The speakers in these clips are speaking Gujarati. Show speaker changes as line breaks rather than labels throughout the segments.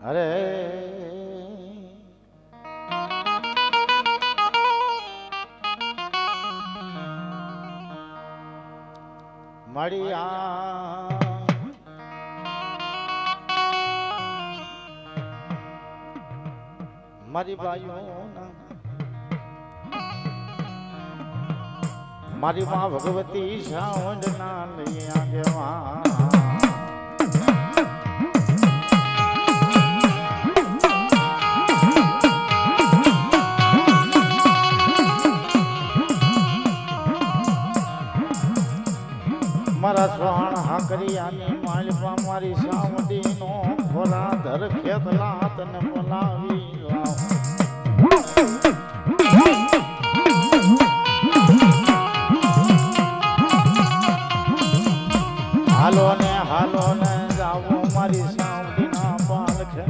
અરે. મળ્યા મારી બાયું મારી માં ભગવતી સાવંડ ના લઈ આગેવાન. સ્વાણ હાકરિયાની માલપા મારી સાવડીનો ભોલા ધર ખેતલા તને બોલાવી હાલો ને હાલો ને જાવો મારી સાવડી ના પાલખે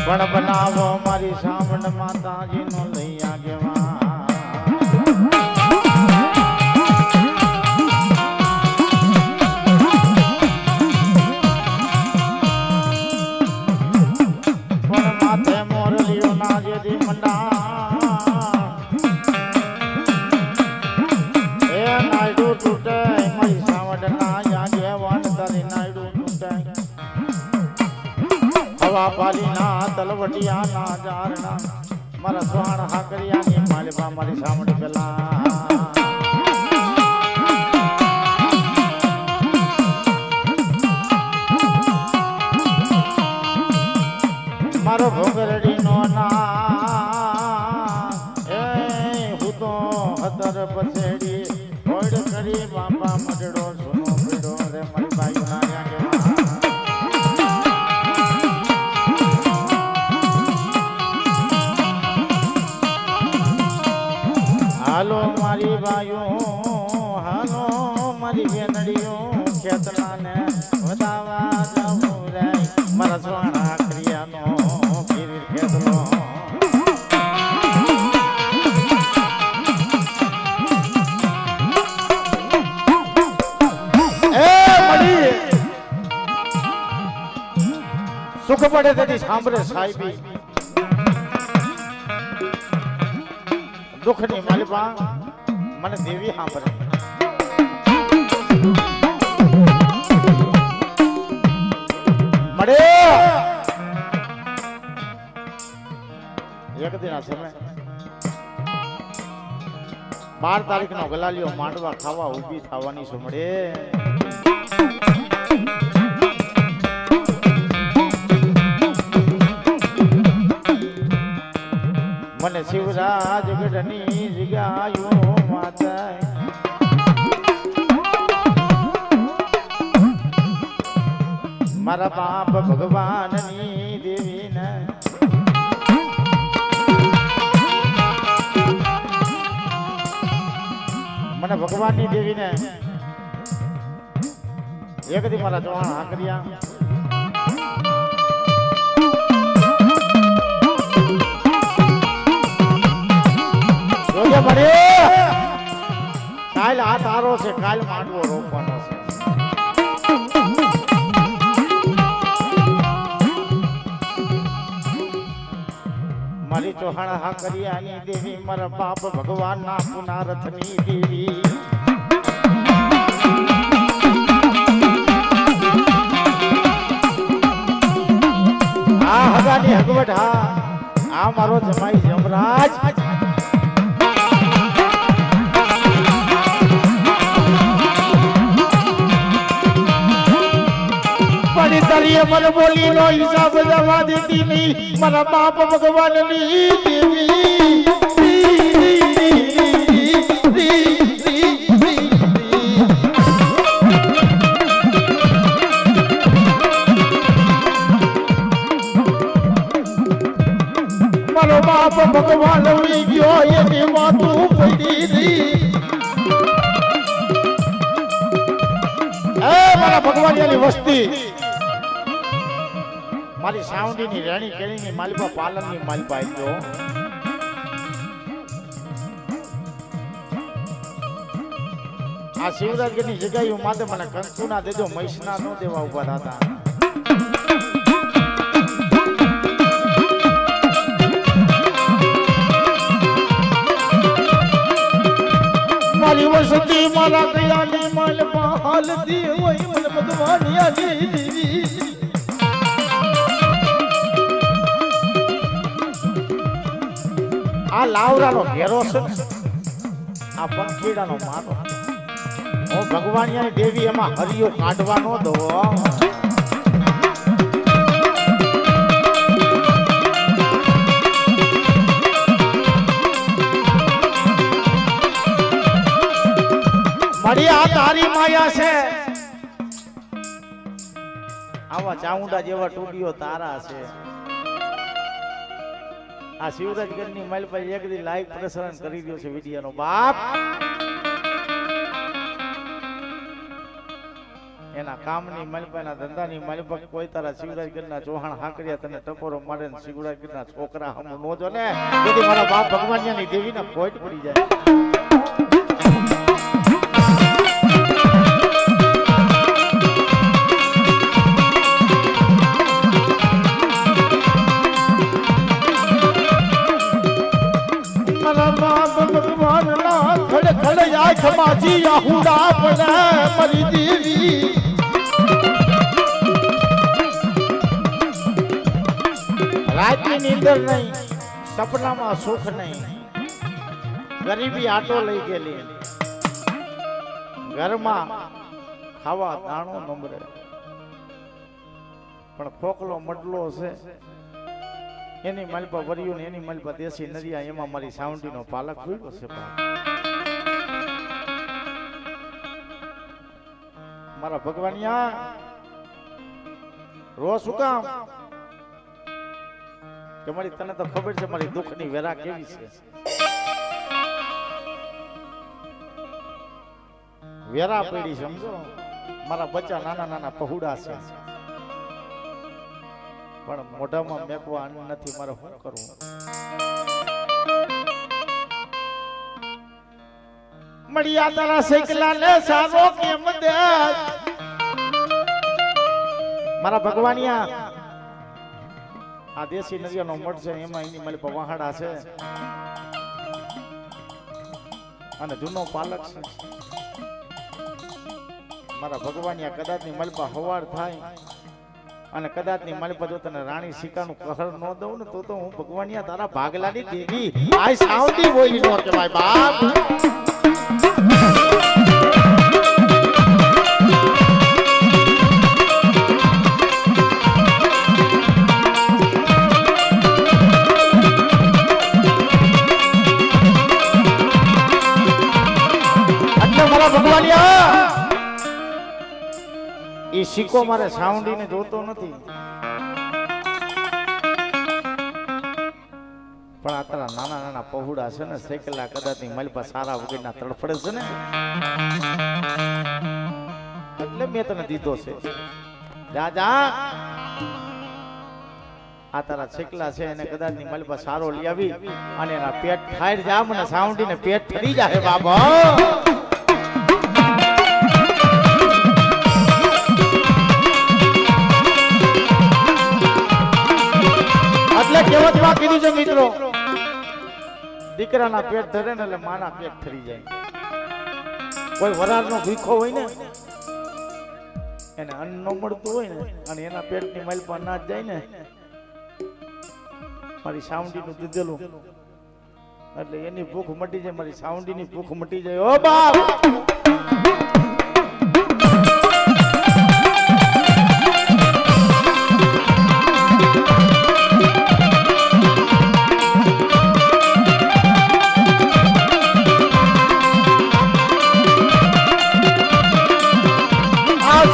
પણ બનાવો મારી સાવણ માતાજી બાપા મડડો સુનો પીડો રે મારી બાઈ ના આગેવાન. હાલો મારી બાઈઓ હાલો મારી બેનડીઓ ખેતલાને વધાવા જાવું રે મારા સ્વાણા સુખ પડે તેથી સાંભળે સાહેબી. દુઃખની માલિપા મને દેવી સાંભળે. મળે એક દિન આ બાર તારીખ નો ગલાલીઓ માંડવા ખાવા ઊભી થવાની છે. મને શિવરાજ ગઢની જગાયો માતા મારા બાપ ભગવાનની દેવીને મને ભગવાનની દેવીને એક દી મારા ચવાણ આકર્યા જોજે મળે કાલ આ તારો છે, કાલ માંડવો રોપવાનો છે. મારી ચોહાણ હા કરિયાની દેવી, મારા બાપ ભગવાન ના પુનારથની દેવી. આ હગાની હગવટ હા, આ મારો જમાઈ જમરાજ. પણ અમર બોલી નો હિસાબ જવા દેતી નહીં મારા બાપ ભગવાનની મારો બાપ ભગવાન લઈ ગયો, એની માતું પડી રહી એ મારા ભગવાનિયાની વસ્તી. મારી સાવડીની રેણી કેણીની માલિપા પાલનની માલિપા આપ્યો આ શિવરાજગઢની જગ્યાએ માતે મને કંકુ ના દેજો મહિષના નો દેવા ઊભા હતા મારી વસતી મારા દયાની માલ હાલતી હોય મને ભગવાનિયાની દેવી આ લાવરાનો ઘેરો છે. આ પંખીડાનો માનો હું ભગવાનિયાની દેવી એમાં હરિયો કાઢવાનો દો. મારી આ તારી માયા છે. આવા ચામુંડા જેવા ટુડીઓ તારા છે. આ શિવરાજગઢની માઇલ પર એક દી લાઈવ પ્રસારણ કરી રહ્યો છે વિડિયાનો બાપ. એના કામની એના ધંધાની માઇલ પર કોઈ તારા શિવરાજગઢના ચૌહાણ હાકરિયા તને ટકોરો મારે ને શિવરાજગઢના છોકરા હમ નો જો ને મારા બાપ ભગવાનની દેવીને ખોટ પડી જાય. આંખમાંથી આહુડા પડે મરી દેવી. રાતની નીંદર નહીં, સપનામાં સુખ નહીં. ગરીબી આટો લઈ ગયેલી. ઘરમાં ખાવા દાણો નંબરે પણ ખોખલો મડલો છે એની મલપા વર્યું એની મલપા દેશી નરિયા, એમાં મારી સાવંડીનો પાલક ભૂલ્યો છે મારા ભગવાનિયા રો શું કામ? કે મારી તને તો ખબર છે મારી દુઃખની વેરા કેવી છે. વેરા પડી સમજો? મારા બચ્ચા નાના નાના પહુડા છે. પણ મોઢામાં મેકવા નથી, મારે શું કરવું મળ્યા તારા શેકલા ને મારા ભગવાનિયા, આ દેશી નદીઓનો મઠ છે, એમાં એની મારી પવાહાડા છે. અને જૂનો પાલક છે. મારા ભગવાનિયા કદાચની મલપા હવાર થાય અને કદાચની મારી પાસે તને રાણી સિકાનું કહર ન દઉં ને તો તો હું ભગવાનિયા તારા ભાગલાની દેવી. આ સાવતી બોલી નો કહેવાય બાપ. એ સિક્કો મારે સાવંડીને જોતો નથી. પણ આ તારા નાના નાના પહોળા છે ને સેકલા કદાચ માલપા સારા વગરના તડફડે છે ને. એટલે મેં તને દીધો છે. જા જા આ તારા છેકલા છે, એને કદાચની માલપા સારો લઈ આવી અને એના પેટ ઠાર જા, મને સાવંડીને પેટ ફરી જાય બાબા. કહેવતમાં કીધું છે મિત્રો. દીકરાના પેટ ધરે ને એટલે માના પેટ ઠરી જાય. કોઈ વરાળનો ભીખો હોય ને એને અન્ન ન મળતું હોય ને અને એના પેટની માલ પર અનાજ જાય ને મારી સાવંડીનું દીધેલું. એટલે એની ભૂખ મટી જાય મારી સાવંડીની ભૂખ મટી જાય. ઓ બાપ!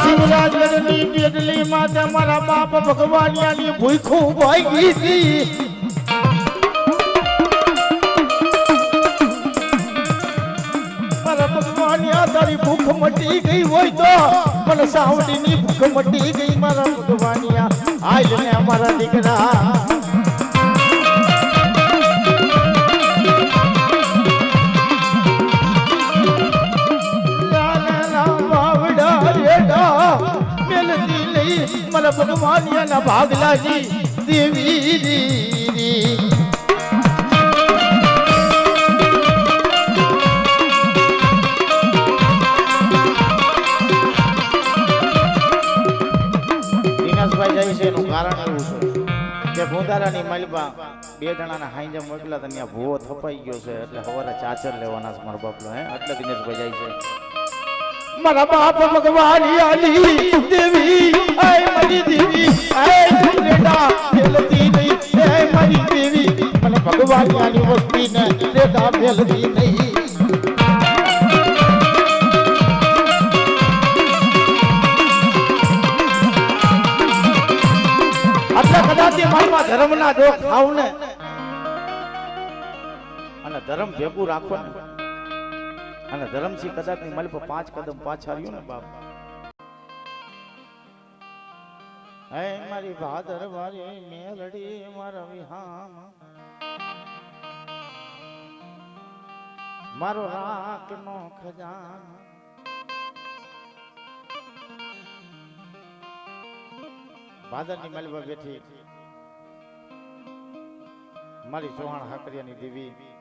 આ શિવરાજગઢની પેટલી માં તમારા બાપ ભગવાનિયાની ભૂખું હતી. મારા ભગવાનિયા તારી ભૂખ મટી ગઈ હોય તો, પણ સાવડીની ભૂખ મટી ગઈ મારા ભગવાનિયા. આજ ને અમારા દીકરા મને ભગવાનિયાના ભાગલાજી દેવી દીરી ભૂંદારાની માલિપા બે જણાના હાઈજે મોકલા ત્યાં ભૂવો થપાઈ ગયો છે એટલે હવારે ચાચર લેવાના છે મારા બાપલો હે? એટલે દિનેશભાઈ જાય છે. મારા બાપ ભગવાની આલી દેવી એ મારી દેવી એ લેડા ખેલતી નહીં એ મારી દેવી મને ભગવાની આલી વસ્તી ને. લેડા ખેલતી નહીં ધર્મ ના જો ખાવ ને અને ધર્મ ભેગું રાખો અને ધરમસિંહ કદાચની પર પાંચ કદમ પાછા રહ્યું ને બાપ. હે મારી ભાદર વારી મેલડી, મારા વિહામ. મારો રાખ નો ખજાન. ભાદરની માલિકા બેઠી. મારી ચૌહાણ હાકરિયાની દેવી.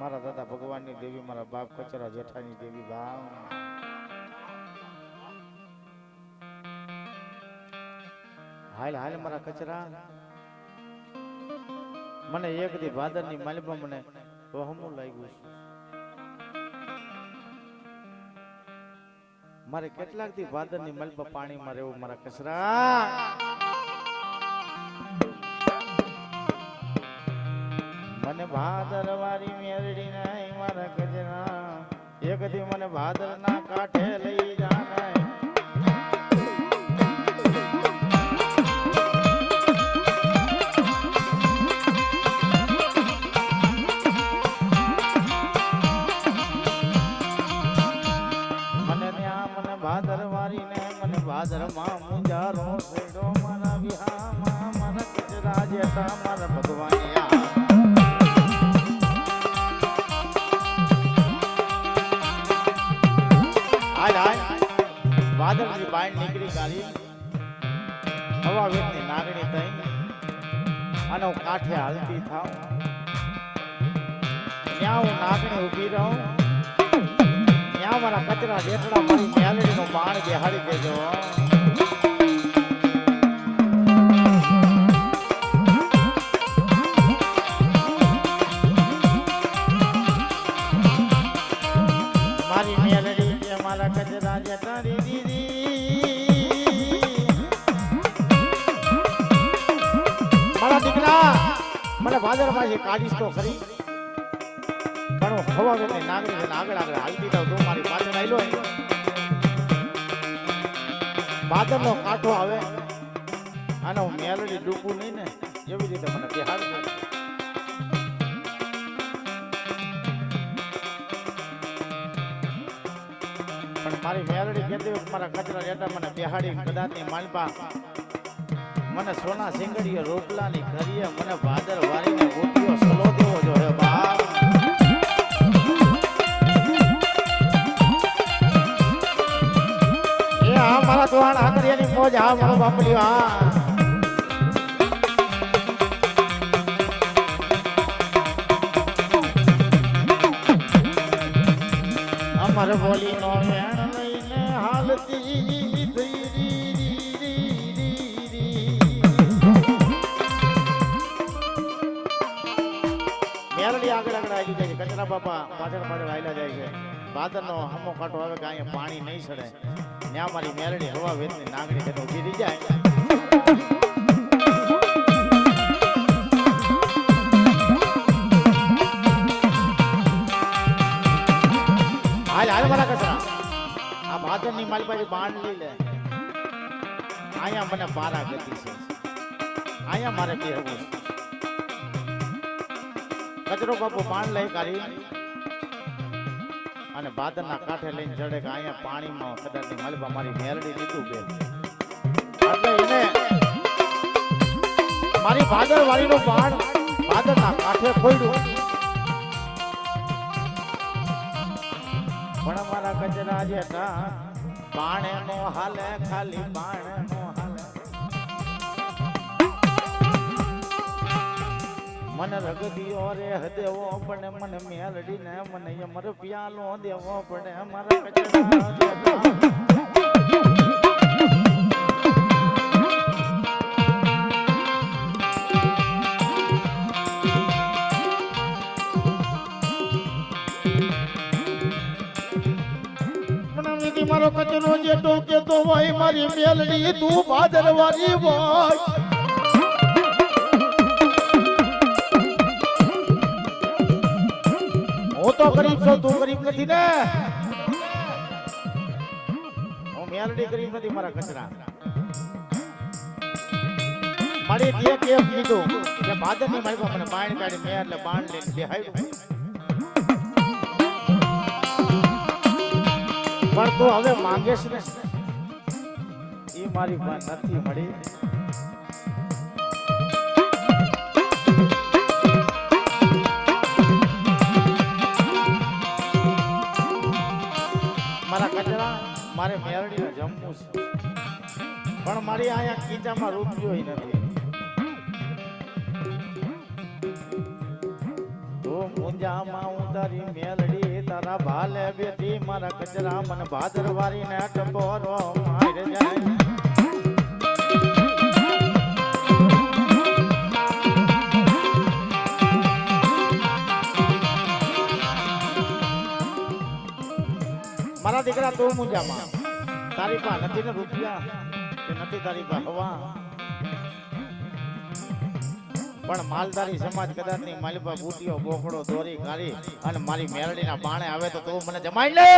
મારા દાદા ભગવાનની દેવી, મારા બાપ કચરા જેઠાની દેવી ભાવ હાલ હાલ મારા કચરા. મને એક દી ભાદરની માલિકા મને વહમું લાગ્યું છે. મારે કેટલાક દી ભાદરની માલિકા પાણીમાં રહેવું, મારા કચરા. મને ભાદર નહીં મારા ગજરા. એક દી મને ભાદર ના કાંઠે લઈ જાને ભાદર વારી ને મને ભાદરમાં મુંજારો. છેડો મારા વિહામાં મારા કચરા જેઠા મારા ભગવાનિયા નાગણી થઈ. અને કાંઠે હાલતી થાવ. ત્યાં હું નાગણી ઊભી રહું. ત્યાં મારા કચરા દેખડા મારી મેલડીનો બાણ બેહાડી દેજો. કાઢીશ તો ખરી પણ હું હવા વેતની નાગરી આગળ આગળ હાલતી થાવ તો મારી પાછળ આયલો બાદરનો કાંઠો આવે. અને હું મેલડી ડૂબું નહીં ને, એવી રીતે મને બિહાર પણ મારી મેલડી કહેતી મારા કચરા રેટા મને બિહાડી કદાચની માલપા મને સોના સિંગડીએ રોટલાની ઘરીએ મને ભાદર વાળીને ગોટીઓ સલો દેવો જો હે બાપ. એ હા, મારા તોહાણ આકરિયાની મોજ હા, મારો બાપલિયો આ અમર બોલી નો વેણ લઈને હાલતી થઈ આવી જાય છે કચરા બાપા પાછળ પાછળ આયલા જાય છે. ભાદરનો હમો કાંટો આવે કે અહીંયા પાણી નહીં સડે. ત્યાં મારી મેરડી હવા વેતની નાગણી કરીને ઊભી રહી જાય. હાલ હાલ મારા કચરા. આ ભાદરની મારી પાસે બાણ લઈ લે. અહીંયા મને પારા ગતિ છે. અહીંયા મારે બેહવું છે. કચરો બાપુ પાણ લઈ કરી અને ભાદરના કાંઠે લઈને ચડે કે અહીંયા પાણીમાં કદાચ મલબા મારી મેરડી લીધું બે. એને મારી ભાદર વાળીનું બાણ ભાદરના કાંઠે ખોલ્યું પણ મારા કચરા જેઠા પાણે નો હાલે ખાલી બાણે. મને રગદીઓ રે દેવો પડે મને મેલડી ને મને અમર પ્યાલો દેવો પડે મારા કચરા પણ મારો કચરો જે ટોકે તો હોય મારી મેલડી, તું ભાદરવાની હોય હું તો ગરીબ છું, તું ગરીબ નથી ને? હું મેલડી ગરીબ નથી મારા કચરા મારી તે કેમ કીધું કે ભાદરની મારી મને બાણ કાઢી મેં એટલે બાણ લઈને બેહાયું પણ તું હવે માંગે છે ને? એ મારી પાસે નથી, મળી. મારે મેરડીને જમવું છે. પણ મારી અહીંયા ખીચામાં રૂપિયો નથી. મુંજામાં ઉતારી મેલડી, તારા ભાલે બેઠી મારા કચરા મન ભાદરવારી ને ટપોરો માર જાય દીકરા, તું મુંજામાં. તારી પા નથી ને રૂપિયા? નથી તારી પા પણ માલધારી સમાજ કદાચની મારી પાસે બુટીઓ, બોકડો, દોરી ગાળી અને મારી મેરડીના બાણે આવે તો તું મને જમાઈ લે!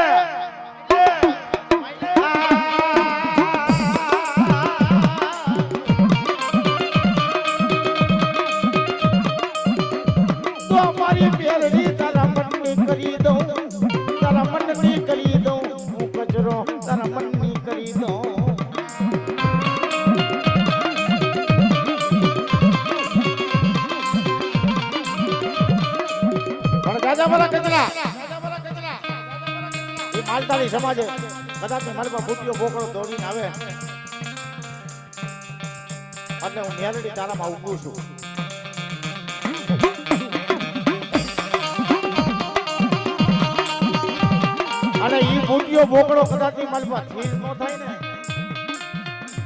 એ સમાજે કદાચ મારી પાસે બુટીઓ બોકડો દોડીને આવે. અને હું મેરડી તારામાં ઊભું છું. અને ઈ બુટીઓ બોકડો કદાચ મારી પાસે ન થાય ને,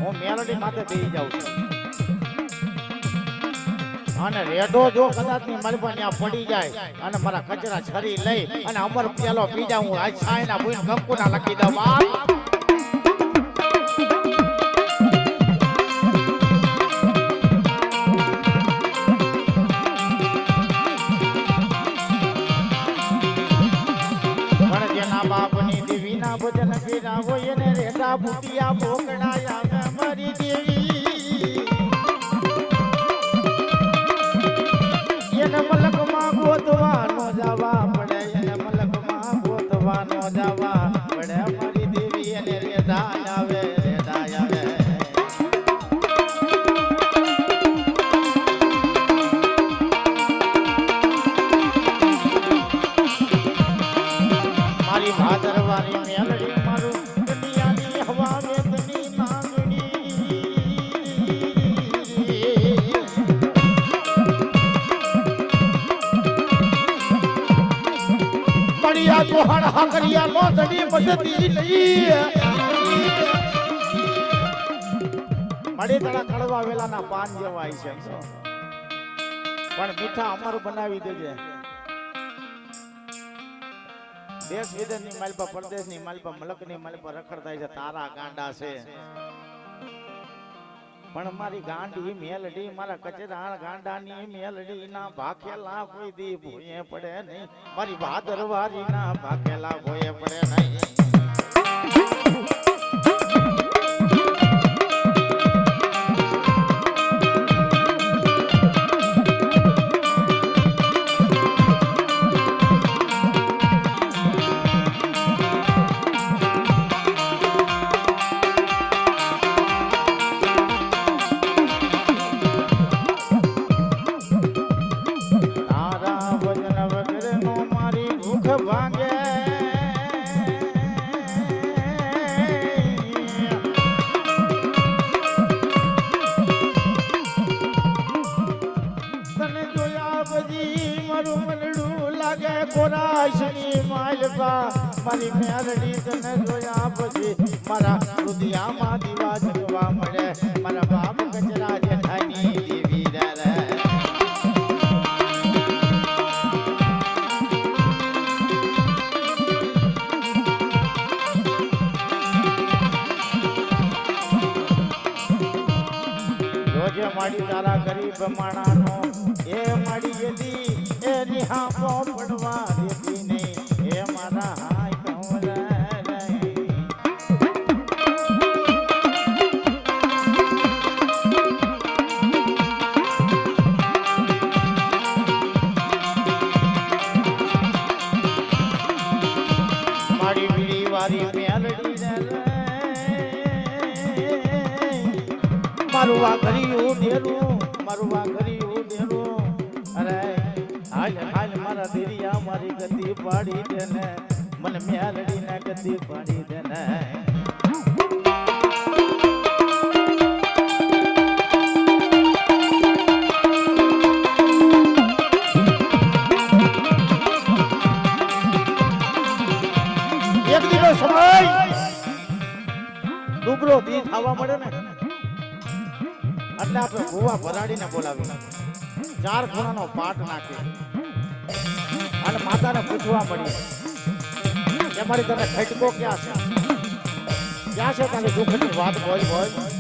હું મેરડી માથે બેસી જાઉં છું. અને રેડો જો કદાચની મરબાની ત્યાં પડી જાય અને મારા કચરા છરી લઈ અને અમર પેલો બીજા હું આજ છાયના ભૂઈને કંકુના લખી દઉં. બાપ! ભજન કર્યા હોય ને રેડા બુટિયા મલકમાં ગોતવાનો જવા પડે મલકમાં ગોતવાનો જવા પડે. મારી દેવી નો દડી મદદી નહીં. મળી તળા કડવા વેલાના પાન જેવા છે પણ મીઠા અમર બનાવી દેજે. દેશ વિદેશની માલપા, પરદેશની માલપા, મલકની માલપા રખડતા છે, તારા ગાંડા છે. પણ મારી ગાંડી, મેલડી, મારા કચરા ગાંડાની મેલડી ના ભાખેલા કોઈ દી ભોયે પડે નહીં. મારી ભાદરવારી ના ભાખેલા ભોયે પડે નહીં. માડી તારા ગરીબ માણાનો. એ માડી એની હા પડવા હાલ હાલ, મારા દેરિયા મારી ગતિ પાડી દેને. મને મેલડી ને ગતિ પાડી દેને. એક દિવસ સમય. ડુબરો દી થવા મળે ને, એટલે આપણે ભૂવા ભરાડીને બોલાવી ચાર ખૂણાનો પાટ નાખી માતાને પૂછવા મળી કે મારી તને ખટકો ક્યાં છે? ક્યાં છે? તારી દુઃખની વાત હોય બોલ